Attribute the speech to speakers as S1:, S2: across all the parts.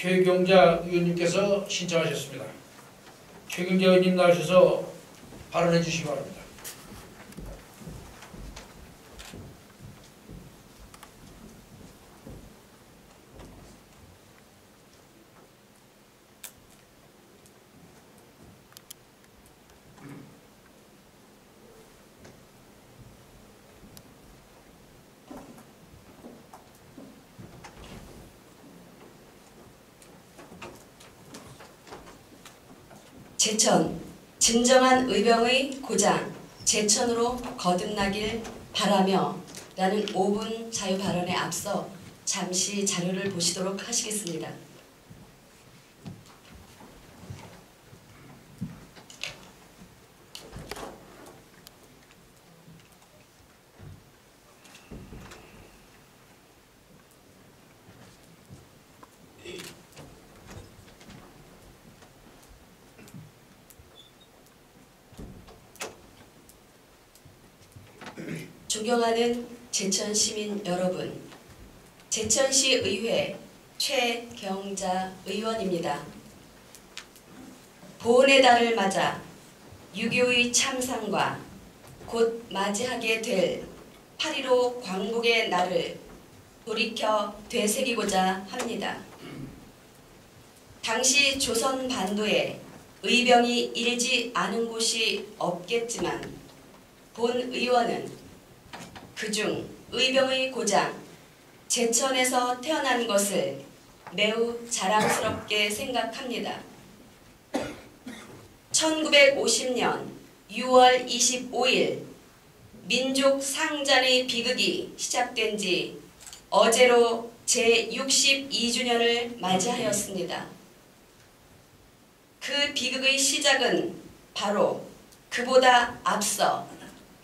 S1: 최경자 의원님께서 신청하셨습니다. 최경자 의원님 나오셔서 발언해 주시기 바랍니다.
S2: 제천, 진정한 의병의 고장, 제천으로 거듭나길 바라며 라는 5분 자유 발언에 앞서 잠시 자료를 보시도록 하시겠습니다. 존경하는 제천 시민 여러분, 제천시 의회 최경자 의원입니다. 보훈의 달을 맞아 6.25의 참상과 곧 맞이하게 될 8.15 광복의 날을 돌이켜 되새기고자 합니다. 당시 조선 반도에 의병이 일지 않은 곳이 없겠지만 본 의원은 그중 의병의 고장 제천에서 태어난 것을 매우 자랑스럽게 생각합니다. 1950년 6월 25일 민족 상잔의 비극이 시작된 지 어제로 제62주년을 맞이하였습니다. 그 비극의 시작은 바로 그보다 앞서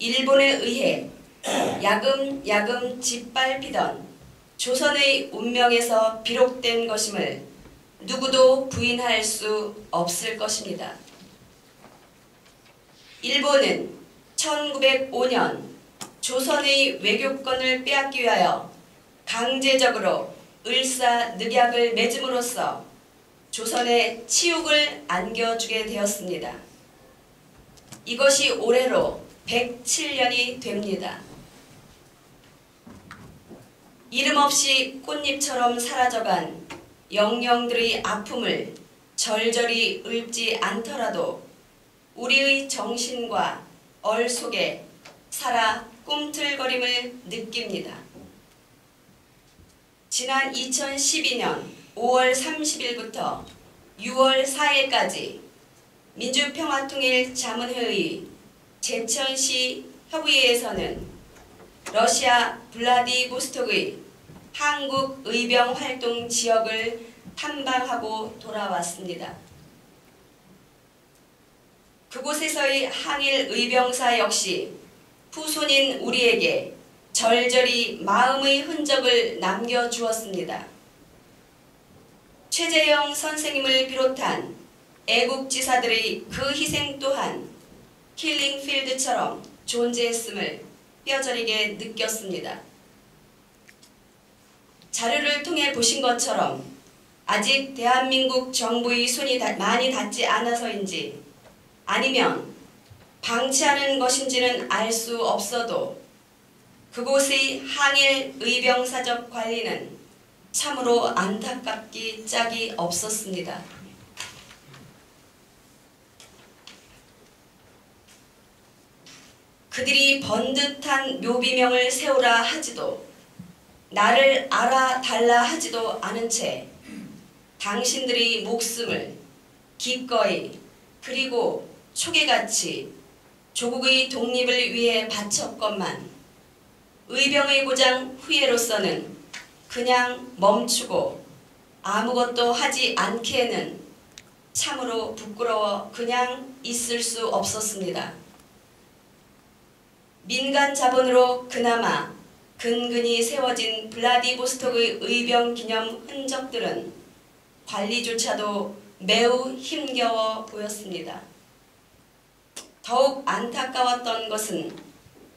S2: 일본에 의해 야금야금 짓밟히던 조선의 운명에서 비록된 것임을 누구도 부인할 수 없을 것입니다. 일본은 1905년 조선의 외교권을 빼앗기 위하여 강제적으로 을사늑약을 맺음으로써 조선에 치욕을 안겨주게 되었습니다. 이것이 올해로 107년이 됩니다. 이름 없이 꽃잎처럼 사라져간 영령들의 아픔을 절절히 읊지 않더라도 우리의 정신과 얼 속에 살아 꿈틀거림을 느낍니다. 지난 2012년 5월 30일부터 6월 4일까지 민주평화통일 자문회의 제천시 협의회에서는 러시아 블라디보스톡의 한국 의병 활동 지역을 탐방하고 돌아왔습니다. 그곳에서의 항일 의병사 역시 후손인 우리에게 절절히 마음의 흔적을 남겨주었습니다. 최재형 선생님을 비롯한 애국지사들의 그 희생 또한 킬링필드처럼 존재했음을 뼈저리게 느꼈습니다. 자료를 통해 보신 것처럼 아직 대한민국 정부의 손이 많이 닿지 않아서인지 아니면 방치하는 것인지는 알 수 없어도 그곳의 항일 의병사적 관리는 참으로 안타깝기 짝이 없었습니다. 그들이 번듯한 묘비명을 세우라 하지도 나를 알아달라 하지도 않은 채 당신들의 목숨을 기꺼이 그리고 초계같이 조국의 독립을 위해 바쳤건만 의병의 고장 후예로서는 그냥 멈추고 아무것도 하지 않기에는 참으로 부끄러워 그냥 있을 수 없었습니다. 민간 자본으로 그나마 근근히 세워진 블라디보스톡의 의병 기념 흔적들은 관리조차도 매우 힘겨워 보였습니다. 더욱 안타까웠던 것은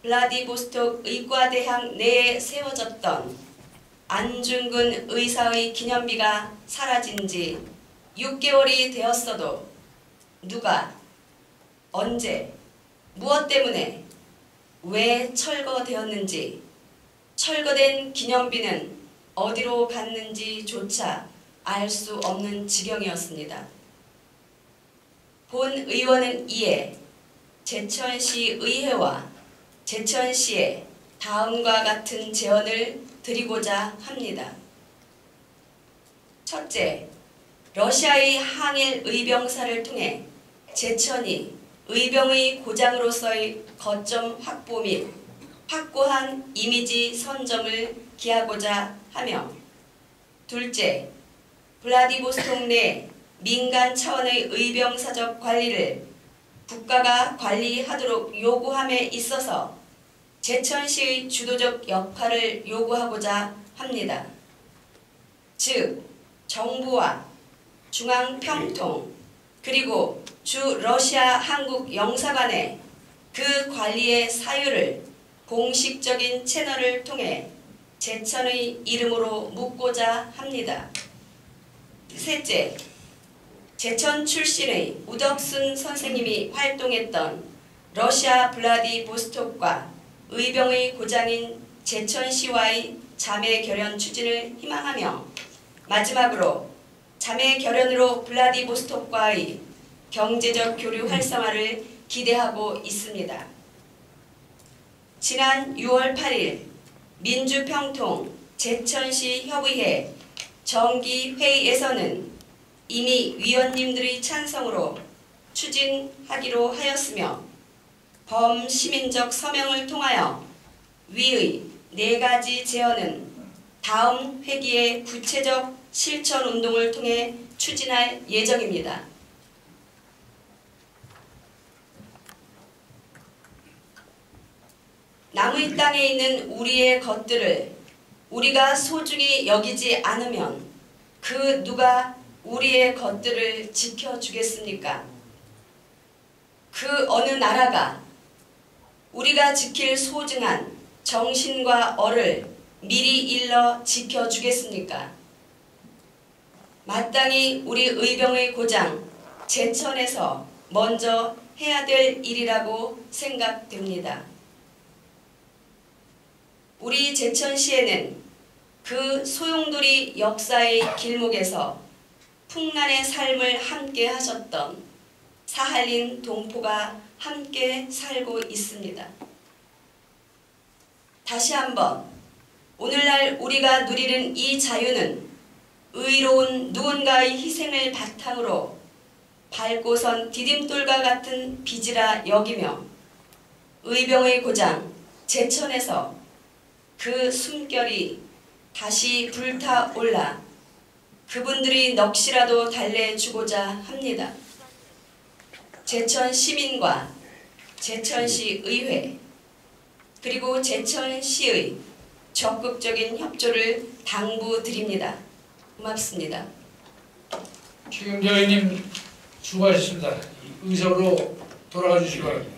S2: 블라디보스톡 의과대학 내에 세워졌던 안중근 의사의 기념비가 사라진 지 6개월이 되었어도 누가 언제 무엇 때문에 왜 철거되었는지 철거된 기념비는 어디로 갔는지조차 알 수 없는 지경이었습니다. 본 의원은 이에 제천시 의회와 제천시에 다음과 같은 제언을 드리고자 합니다. 첫째, 러시아의 항일 의병사를 통해 제천이 의병의 고장으로서의 거점 확보 및 확고한 이미지 선점을 기하고자 하며 둘째, 블라디보스톡 내 민간 차원의 의병사적 관리를 국가가 관리하도록 요구함에 있어서 제천시의 주도적 역할을 요구하고자 합니다. 즉, 정부와 중앙평통 그리고 주 러시아 한국 영사관의 그 관리의 사유를 공식적인 채널을 통해 제천의 이름으로 묻고자 합니다. 셋째, 제천 출신의 우덕순 선생님이 활동했던 러시아 블라디보스톡과 의병의 고장인 제천시와의 자매 결연 추진을 희망하며 마지막으로 자매 결연으로 블라디보스톡과의 경제적 교류 활성화를 기대하고 있습니다. 지난 6월 8일 민주평통 제천시 협의회 정기회의에서는 이미 위원님들의 찬성으로 추진하기로 하였으며 범시민적 서명을 통하여 위의 네 가지 제언은 다음 회기의 구체적 실천 운동을 통해 추진할 예정입니다. 남의 땅에 있는 우리의 것들을 우리가 소중히 여기지 않으면 그 누가 우리의 것들을 지켜주겠습니까? 그 어느 나라가 우리가 지킬 소중한 정신과 어를 미리 일러 지켜주겠습니까? 마땅히 우리 의병의 고장 제천에서 먼저 해야 될 일이라고 생각됩니다. 우리 제천시에는 그 소용돌이 역사의 길목에서 풍란의 삶을 함께 하셨던 사할린 동포가 함께 살고 있습니다. 다시 한번 오늘날 우리가 누리는 이 자유는 의로운 누군가의 희생을 바탕으로 밟고선 디딤돌과 같은 빚이라 여기며 의병의 고장 제천에서 그 숨결이 다시 불타올라 그분들이 넋이라도 달래주고자 합니다. 제천 시민과 제천시 의회 그리고 제천시의 적극적인 협조를 당부드립니다. 고맙습니다.
S1: 최경재 의원님 수고하셨습니다. 의석으로 돌아가 주시기 바랍니다.